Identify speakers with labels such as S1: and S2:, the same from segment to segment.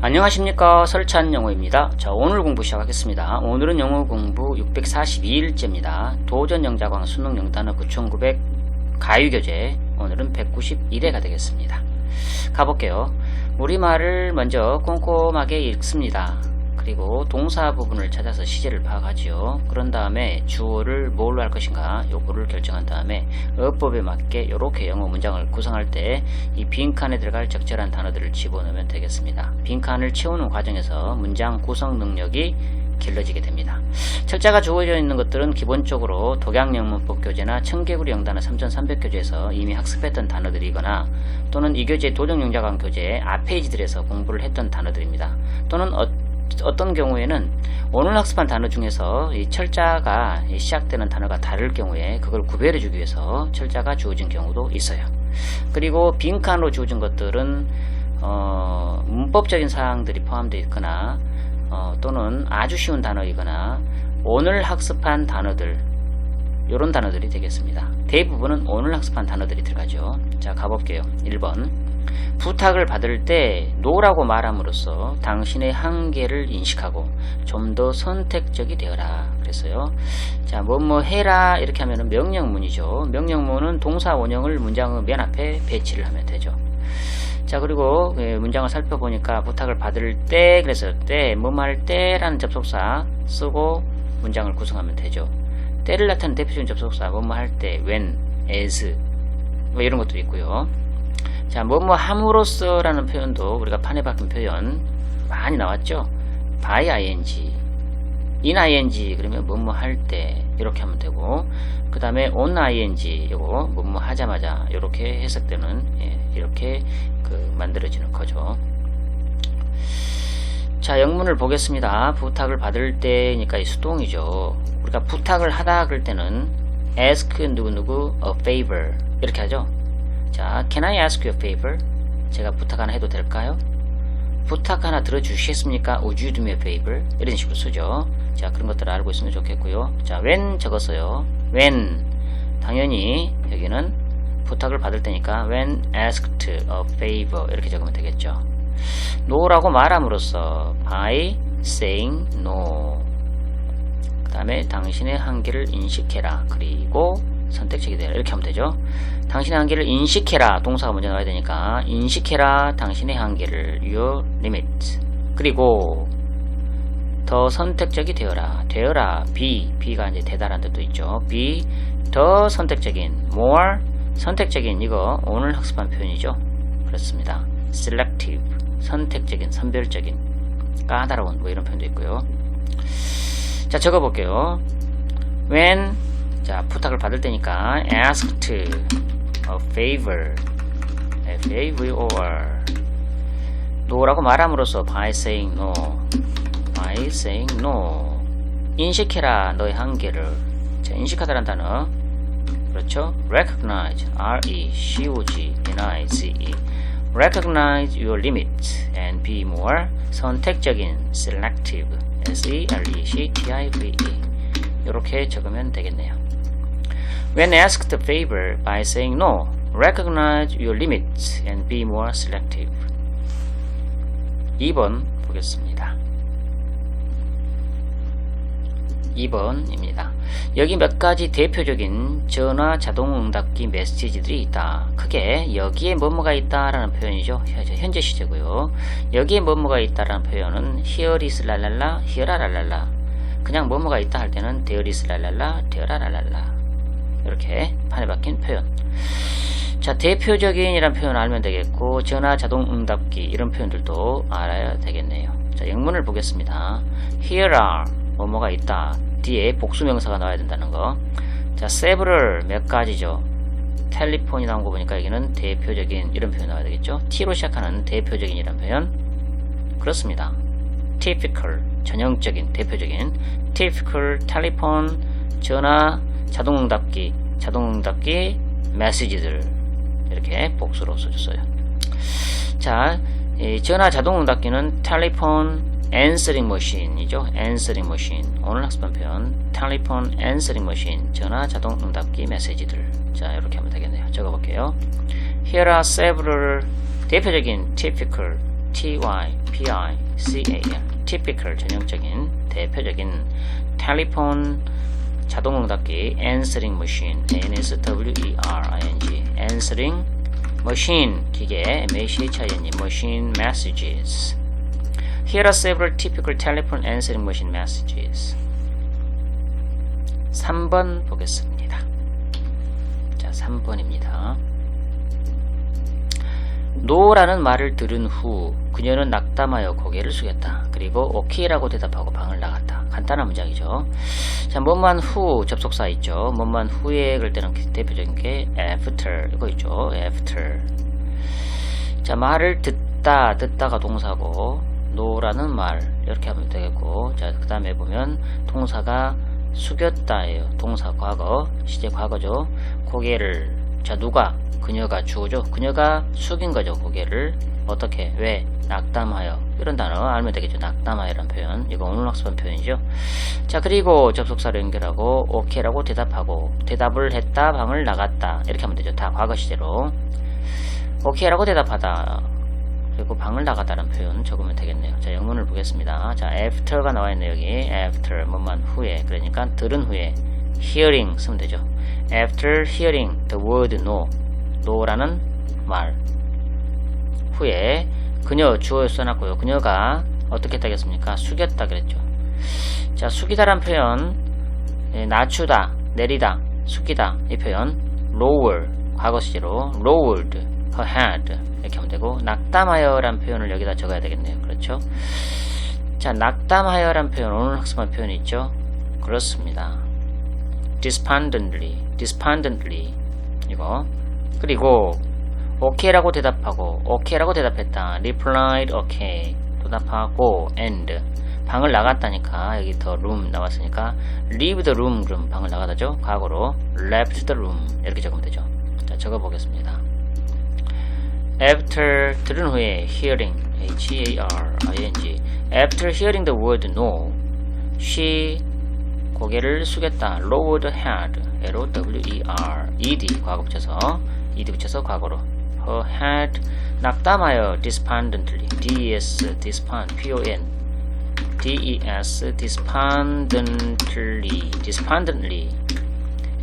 S1: 안녕하십니까 설찬 영어입니다. 자 오늘 공부 시작하겠습니다. 오늘은 영어 공부 642일째입니다. 도전 영자광 수능 영단어 9900 가유교재 오늘은 191회가 되겠습니다. 가볼게요. 우리말을 먼저 꼼꼼하게 읽습니다. 그리고 동사 부분을 찾아서 시제를 파악하지요. 그런 다음에 주어를 뭘로 할 것인가 요거를 결정한 다음에 어법에 맞게 이렇게 영어 문장을 구성할 때 이 빈칸에 들어갈 적절한 단어들을 집어넣으면 되겠습니다. 빈칸을 채우는 과정에서 문장 구성 능력이 길러지게 됩니다. 철자가 주어져 있는 것들은 기본적으로 독양영문법 교재나 청개구리 영단어 3300교재에서 이미 학습했던 단어들이거나 또는 이 교재 도정영자관 교재 앞페이지들에서 공부를 했던 단어들입니다. 또는 어, 어떤 경우에는 오늘 학습한 단어 중에서 이 철자가 시작되는 단어가 다를 경우에 그걸 구별해 주기 위해서 철자가 주어진 경우도 있어요. 그리고 빈칸으로 주어진 것들은 어, 문법적인 사항들이 포함되어 있거나 어, 또는 아주 쉬운 단어이거나 오늘 학습한 단어들 이런 단어들이 되겠습니다. 대부분은 오늘 학습한 단어들이 들어가죠. 자 가볼게요. 1번 부탁을 받을 때 노라고 말함으로써 당신의 한계를 인식하고 좀 더 선택적이 되어라 그랬어요. 자, 뭐뭐 해라 이렇게 하면은 명령문이죠. 명령문은 동사 원형을 문장의 맨 앞에 배치를 하면 되죠. 자 그리고 예, 문장을 살펴보니까 부탁을 받을 때 그래서 때뭐말 때라는 접속사 쓰고 문장을 구성하면 되죠. 때를 나타내는 대표적인 접속사 뭐뭐 할 때 when, as 뭐 이런 것도 있고요. 자, 뭐뭐 함으로써라는 표현도 우리가 판에 박힌 표현 많이 나왔죠. by ing, in ing 그러면 뭐뭐 할 때 이렇게 하면 되고 그 다음에 on ing 이거 뭐뭐 하자마자 이렇게 해석되는 예, 이렇게 그 만들어지는 거죠. 자, 영문을 보겠습니다. 부탁을 받을 때니까 이 수동이죠. 우리가 부탁을 하다 그럴 때는 ask 누구누구 a favor 이렇게 하죠. 자, can I ask you a favor? 제가 부탁 하나 해도 될까요? 부탁 하나 들어주시겠습니까? Would you do me a favor? 이런 식으로 쓰죠. 자, 그런 것들을 알고 있으면 좋겠고요. 자, when 적었어요. when. 당연히 여기는 부탁을 받을 때니까 when asked a favor 이렇게 적으면 되겠죠. no라고 말함으로써 by saying no. 그 다음에 당신의 한계를 인식해라. 그리고 선택적이 되라. 이렇게 하면 되죠. 당신의 한계를 인식해라. 동사가 먼저 나와야 되니까 인식해라. 당신의 한계를 your limit. 그리고 더 선택적이 되어라. 되어라. be. be가 이제 되다라는 뜻도 있죠. be 더 선택적인 more 선택적인 이거 오늘 학습한 표현이죠. 그렇습니다. selective 선택적인 선별적인 까다로운 뭐 이런 표현도 있고요. 자 적어볼게요. when 자 부탁을 받을 때니까 asked a favor f a v o r no라고 말함으로써 by saying no by saying no 인식해라 너의 한계를 자 인식하다라는 단어 그렇죠 recognize r e c o g n i z e recognize your limit and be more 선택적인 selective s e l e c t i v e 이렇게 적으면 되겠네요. When asked a favor by saying no, recognize your limits and be more selective. 2번 보겠습니다. 2번입니다. 여기 몇 가지 대표적인 전화 자동응답기 메시지들이 있다. 크게 여기에 뭐뭐가 있다 라는 표현이죠. 현재 시제고요. 여기에 뭐뭐가 있다 라는 표현은 here is 랄랄라, here라 랄랄라. 그냥 뭐뭐가 있다 할 때는 there is 랄랄라, there라 랄랄라. 이렇게 판에 박힌 표현. 자, 대표적인 이란 표현 알면 되겠고 전화 자동 응답기 이런 표현들도 알아야 되겠네요. 자, 영문을 보겠습니다. here are 뭐뭐가 있다. 뒤에 복수명사가 나와야 된다는 거. 자, several 몇 가지죠. 텔리폰이 나온 거 보니까 여기는 대표적인 이런 표현 나와야 되겠죠. T로 시작하는 대표적인 이런 표현. 그렇습니다. typical 전형적인 대표적인 typical 텔리폰 전화 자동응답기 자동응답기 메시지들 이렇게 복수로 써줬어요. 자, 이 전화 자동응답기는 텔리폰 answering machine이죠. answering machine. 오늘 학습한 표현 telephone answering machine. 전화 자동 응답기 메시지들. 자, 이렇게 하면 되겠네요. 적어 볼게요. Here are several 대표적인 typical T-Y-P-I-C-A-L typical 전형적인 대표적인 텔리폰 자동 응답기 answering machine N-S-W-E-R-I-N-G answering machine 기계 M-A-C-H-I-N-E machine messages Here are several typical telephone answering machine messages 3번 보겠습니다. 자, 3번입니다. 노라는 말을 들은 후 그녀는 낙담하여 고개를 숙였다. 그리고 오케이라고 대답하고 방을 나갔다. 간단한 문장이죠. 자, 뭐만 후 접속사 있죠. 뭐만 후에 그럴 때는 대표적인 게 after 이거 있죠. after. 자, 말을 듣다 듣다가 동사고 노라는 말 이렇게 하면 되겠고 자, 그 다음에 보면 동사가 숙였다예요. 동사 과거, 시제 과거죠. 고개를 자 누가 그녀가 주어죠. 그녀가 숙인 거죠. 고개를 어떻게 왜 낙담하여 이런 단어 알면 되겠죠. 낙담하여라는 표현 이거 오늘 학습한 표현이죠. 자 그리고 접속사를 연결하고 오케이라고 대답하고 대답을 했다 방을 나갔다 이렇게 하면 되죠. 다 과거 시제로 오케이라고 대답하다 그리고 방을 나가다라는 표현 적으면 되겠네요. 자, 영문을 보겠습니다. 자, after가 나와 있네요, 여기. after, 뭐만 후에. 그러니까 들은 후에. hearing 쓰면 되죠. after hearing the word no. no라는 말. 후에 그녀 주어 써놨고요. 그녀가 어떻게 했다겠습니까? 숙였다 그랬죠. 자, 숙이다란 표현. 예, 낮추다, 내리다, 숙이다. 이 표현. lower, 과거 시제로. lowered head. 이렇게 하면 되고 낙담하여란 표현을 여기다 적어야 되겠네요. 그렇죠? 자, 낙담하여란 표현 오늘 학습한 표현이 있죠? 그렇습니다. despondently, despondently 이거 그리고 okay라고 대답하고 okay라고 대답했다. replied okay 대답하고 and 방을 나갔다니까 여기 더 room 나왔으니까 leave the room 그럼 방을 나가다죠. 과거로 left the room 이렇게 적으면 되죠. 자, 적어 보겠습니다. after 들은 후에 hearing H-A-R-I-N-G after hearing the word no she 고개를 숙였다 lowered head L-O-W-E-R ed 과거 붙여서 ed 붙여서 과거로 her head 낙담하여 despondently D-E-S despond P-O-N D-E-S despondently despondently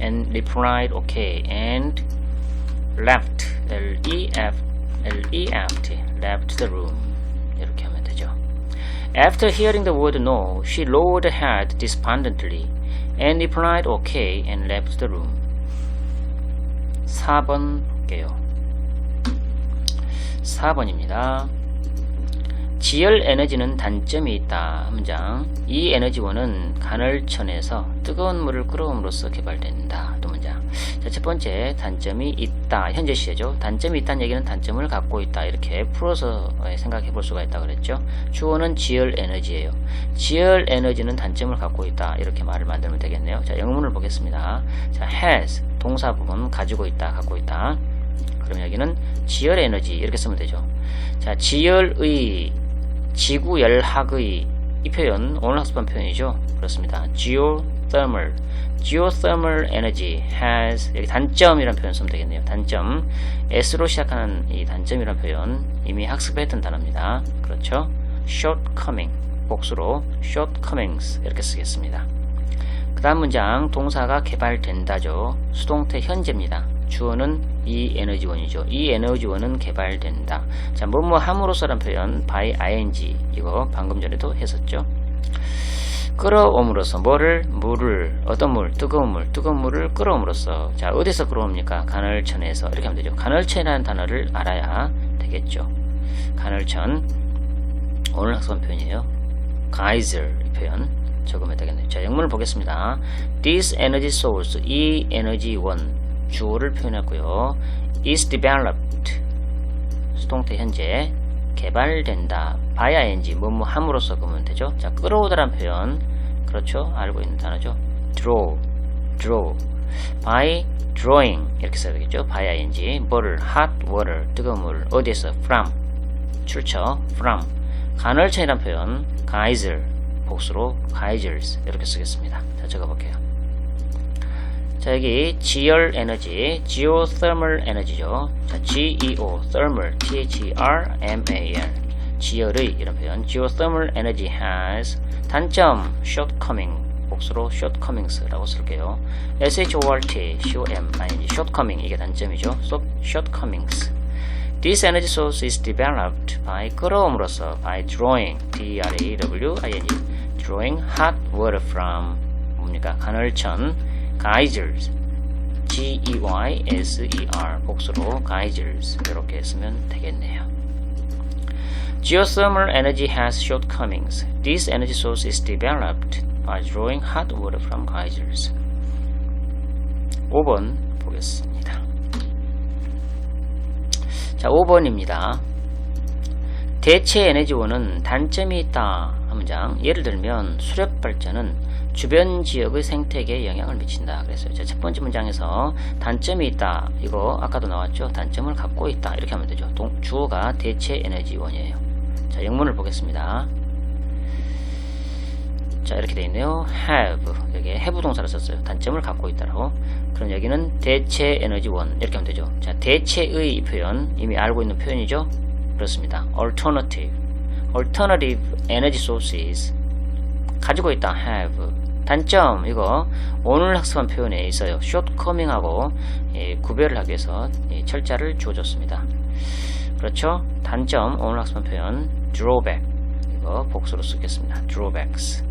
S1: and replied okay and left L-E-F L-E-F-T left the room 이렇게 하면 되죠. After hearing the word no, she lowered her head despondently and replied okay and left the room. 4번 볼게요. 4번입니다. 지열 에너지는 단점이 있다. 한 문장. 이 에너지원은 간헐천에서 뜨거운 물을 끌어옴으로써 개발된다. 첫 번째 단점이 있다. 현재 시제죠. 단점이 있다는 얘기는 단점을 갖고 있다. 이렇게 풀어서 생각해 볼 수가 있다 그랬죠. 주어는 지열 에너지예요. 지열 에너지는 단점을 갖고 있다. 이렇게 말을 만들면 되겠네요. 자, 영문을 보겠습니다. 자, has 동사 부분 가지고 있다. 갖고 있다. 그럼 여기는 지열 에너지 이렇게 쓰면 되죠. 자, 지열의 지구열학의 이 표현 오늘 학습한 표현이죠. 그렇습니다. geothermal geothermal energy has 여기 단점이란 표현 쓰면 되겠네요. 단점 S로 시작하는 이 단점이란 표현 이미 학습했던 단어입니다. 그렇죠? shortcoming 복수로 shortcomings 이렇게 쓰겠습니다. 그 다음 문장 동사가 개발된다죠. 수동태 현재입니다. 주어는 이 에너지원이죠. 이 에너지원은 개발된다. 자, 뭐뭐 함으로써란 표현 by ing 이거 방금 전에도 했었죠. 끌어옴으로써 뭐를? 물을. 어떤 물? 뜨거운 물. 뜨거운 물을 끌어옴으로써. 자 어디서 끌어옵니까? 간헐천에서. 이렇게 하면 되죠. 간헐천이라는 단어를 알아야 되겠죠. 간헐천. 오늘 학습한 표현이에요. geyser 표현. 적으면 되겠네요. 자 영문을 보겠습니다. This energy source 이 에너지원 주어를 표현했고요. Is developed. 수동태 현재 개발된다. ing 뭐뭐 함으로써 그러면 되죠? 자 끌어오다란 표현. 그렇죠? 알고 있는 단어죠? draw draw. by drawing. 이렇게 써야 되겠죠? by ing 뭐를 hot water 뜨거운 물 어디에서? from. 출처 from. 간헐천이란 표현. geyser 복수로 geysers 이렇게 쓰겠습니다. 자 적어볼게요 자 여기 지열 에너지 geothermal 에너지죠 자 geo thermal t h e r m a l 지열의 이런 표현 geothermal energy has 단점 shortcoming 복수로 shortcomings라고 쓸게요 short com shortcoming 이게 단점이죠 so, shortcomings This energy source is developed by 끌어옴으로써 by drawing D-R-A-W-I-N-G drawing hot water from 뭡니까 간헐천 geysers G-E-Y-S-E-R 복수로 geysers 이렇게 쓰면 되겠네요 Geothermal energy has shortcomings. This energy source is developed by drawing hot water from geysers. 5번 보겠습니다. 자, 5번입니다. 대체 에너지원은 단점이 있다. 한 문장. 예를 들면 수력 발전은 주변 지역의 생태계에 영향을 미친다. 그랬어요. 자, 첫 번째 문장에서 단점이 있다. 이거 아까도 나왔죠. 단점을 갖고 있다. 이렇게 하면 되죠. 동, 주어가 대체 에너지원이에요. 자, 영문을 보겠습니다. 자, 이렇게 되어 있네요. have. 여기에 have 동사를 썼어요. 단점을 갖고 있다라고. 그럼 여기는 대체 에너지원. 이렇게 하면 되죠. 자, 대체의 이 표현. 이미 알고 있는 표현이죠. 그렇습니다. alternative. alternative energy sources. 가지고 있다. have. 단점. 이거 오늘 학습한 표현에 있어요. shortcoming하고 예, 구별을 하기 위해서 예, 철자를 주어줬습니다. 그렇죠? 단점. 오늘 학습한 표현. drawback. 이거 복수로 쓰겠습니다. drawbacks.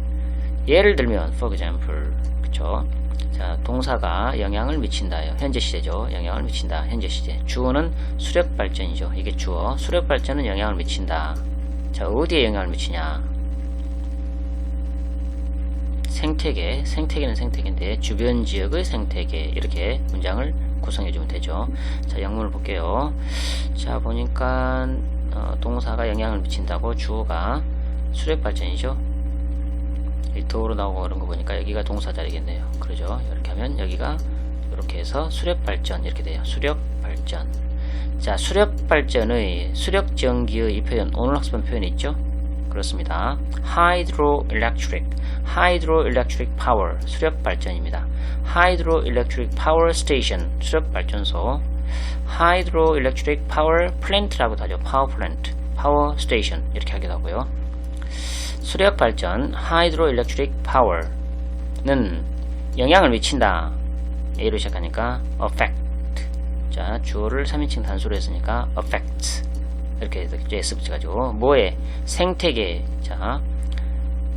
S1: 예를 들면 for example 그쵸 자 동사가 영향을 미친다요 현재 시제죠 영향을 미친다 현재 시제 주어는 수력 발전이죠 이게 주어 수력 발전은 영향을 미친다 자 어디에 영향을 미치냐 생태계 생태계는 생태계인데 주변 지역의 생태계 이렇게 문장을 구성해 주면 되죠 자 영문을 볼게요 자 보니까 어, 동사가 영향을 미친다고 주어가 수력 발전이죠 이 도로 나오고 그런 거 보니까 여기가 동사 자리겠네요. 그러죠? 이렇게 하면 여기가 이렇게 해서 수력 발전 이렇게 돼요. 수력 발전. 자, 수력 발전의 수력 전기의 이 표현 오늘 학습한 표현이 있죠? 그렇습니다. hydroelectric, hydroelectric power 수력 발전입니다. hydroelectric power station 수력 발전소, hydroelectric power plant라고도 하죠. power plant, power station 이렇게 하기도 하고요. 수력 발전 hydroelectric power는 영향을 미친다. A로 시작하니까 affect. 자, 주어를 3인칭 단수로 했으니까 affect. 이렇게 S 붙여가지고 뭐에 생태계. 자,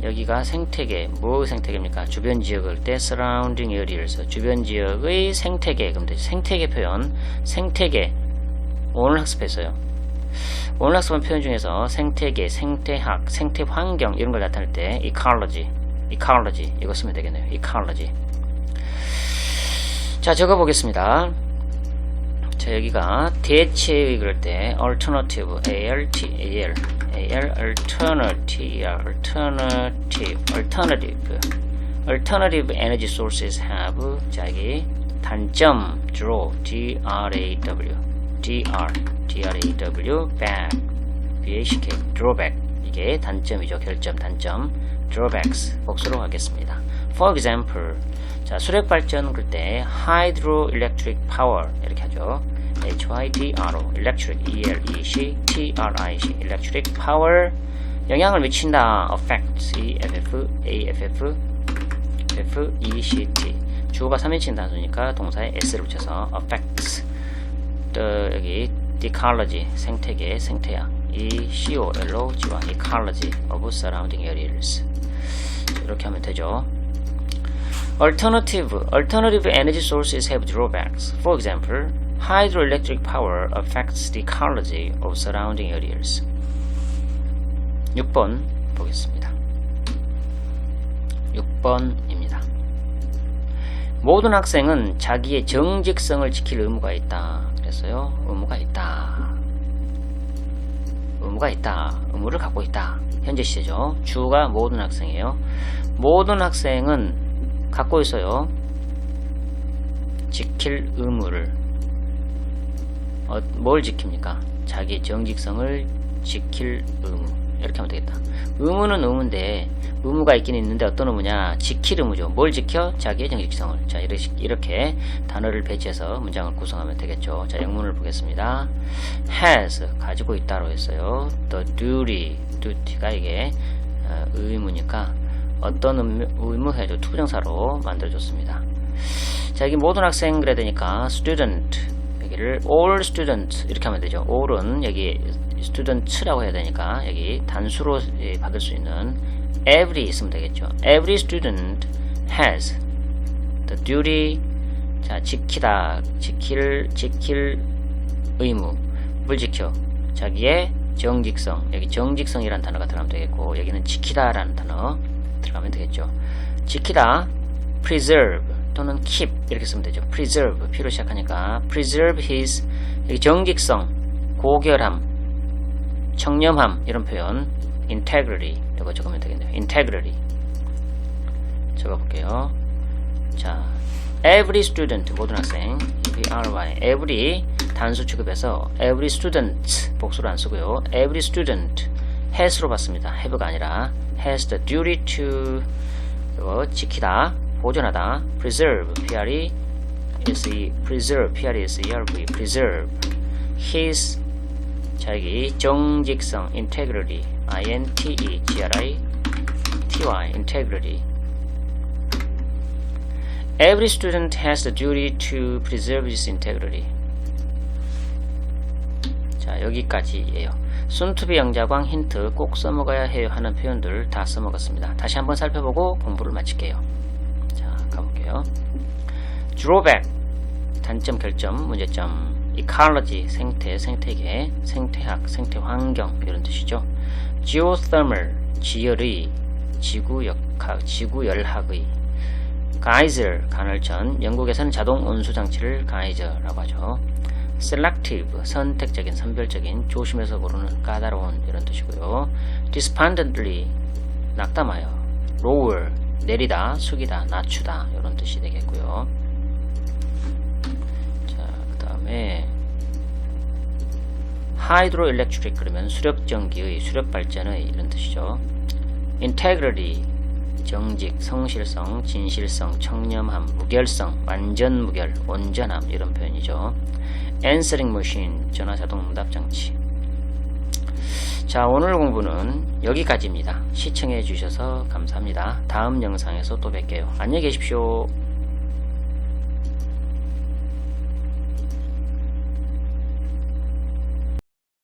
S1: 여기가 생태계. 뭐 생태계입니까? 주변 지역을 때 surrounding area에서 주변 지역의 생태계. 그럼 되죠. 생태계 표현. 생태계. 오늘 학습했어요. 오늘 학습한 표현 중에서 생태계, 생태학, 생태환경 이런 걸 나타낼 때 ecology, ecology 이거 쓰면 되겠네요. ecology. 자 적어보겠습니다. 자 여기가 대체의 그럴 때 alternative, alt, al, al, alternative, alternative, alternative, alternative energy sources have 자기 단점 draw, d r a w, dr DRAW back BACK drawback 이게 단점이죠 결점 단점 drawbacks 복수로 하겠습니다 for example 자 수력 발전 그럴 때 hydroelectric power 이렇게 하죠 HYDRO electric ELEC TRIC electric power 영향을 미친다 affect EFF AFF FECT 주어가 3인칭 단수니까 동사에 s를 붙여서 affects 또 여기 ecology 생태계 생태학 이 COL로 지와 ecology of surrounding areas 이렇게 하면 되죠. Alternative alternative energy sources have drawbacks. For example, hydroelectric power affects the ecology of surrounding areas. 6번 보겠습니다. 6번입니다. 모든 학생은 자기의 정직성을 지킬 의무가 있다. 그랬어요. 의무가 있다. 의무가 있다. 의무를 갖고 있다. 현재 시제죠. 주가 모든 학생이에요. 모든 학생은 갖고 있어요. 지킬 의무를. 어, 뭘 지킵니까? 자기 정직성을 지킬 의무. 이렇게 하면 되겠다. 의무는 의무인데 의무가 있긴 있는데 어떤 의무냐? 지킬 의무죠. 뭘 지켜? 자기의 정직성을. 자, 이렇게, 단어를 배치해서 문장을 구성하면 되겠죠. 자, 영문을 보겠습니다. has, 가지고 있다로 했어요. the duty, duty가 이게 어, 의무니까 어떤 의무, 의무 해줘 투부정사로 만들어줬습니다. 자, 여기 모든 학생 그래야 되니까 student, 여기를 all student 이렇게 하면 되죠. all은 여기 student라고 해야 되니까 여기 단수로 예, 받을 수 있는 every 있으면 되겠죠. every student has the duty 자 지키다 지킬 지킬 의무 뭘 지켜 자기의 정직성 여기 정직성이라는 단어가 들어가면 되겠고 여기는 지키다 라는 단어 들어가면 되겠죠. 지키다 preserve 또는 keep 이렇게 쓰면 되죠. preserve P로 시작하니까 preserve his 정직성, 고결함, 청렴함 이런 표현 integrity 이거 적으면 되겠네요. integrity 적어볼게요. 자, every student 모든 학생 every every 단수 취급해서 every student 복수로 안 쓰고요. every student has로 봤습니다. have가 아니라 has the duty to 이거 지키다, 보존하다, preserve, pre, se, preserve, pre, serve, preserve, his, 자기 정직성, integrity, inte, gri, ty, integrity. Every student has the duty to preserve his integrity. 자, 여기까지예요. 순투비 영자광 힌트 꼭 써먹어야 해요 하는 표현들 다 써먹었습니다. 다시 한번 살펴보고 공부를 마칠게요. 자, 가볼게요. drawback, 단점, 결점, 문제점, ecology, 생태, 생태계, 생태학, 생태환경 이런 뜻이죠. geothermal, 지열의, 지구 역학, 지구 열학의, geyser, 간헐천, 영국에서는 자동 온수 장치를 geyser라고 하죠. selective, 선택적인, 선별적인, 조심해서 고르는 까다로운 이런 뜻이고요. despondently, 낙담하여, lower, 내리다, 숙이다, 낮추다 이런 뜻이 되겠고요. 자, 그 다음에 hydroelectric 그러면 수력 전기의, 수력 발전의 이런 뜻이죠. integrity, 정직, 성실성, 진실성, 청렴함, 무결성, 완전 무결, 온전함 이런 표현이죠. answering machine, 전화 자동 응답 장치. 자, 오늘 공부는 여기까지입니다. 시청해 주셔서 감사합니다. 다음 영상에서 또 뵐게요. 안녕히 계십시오.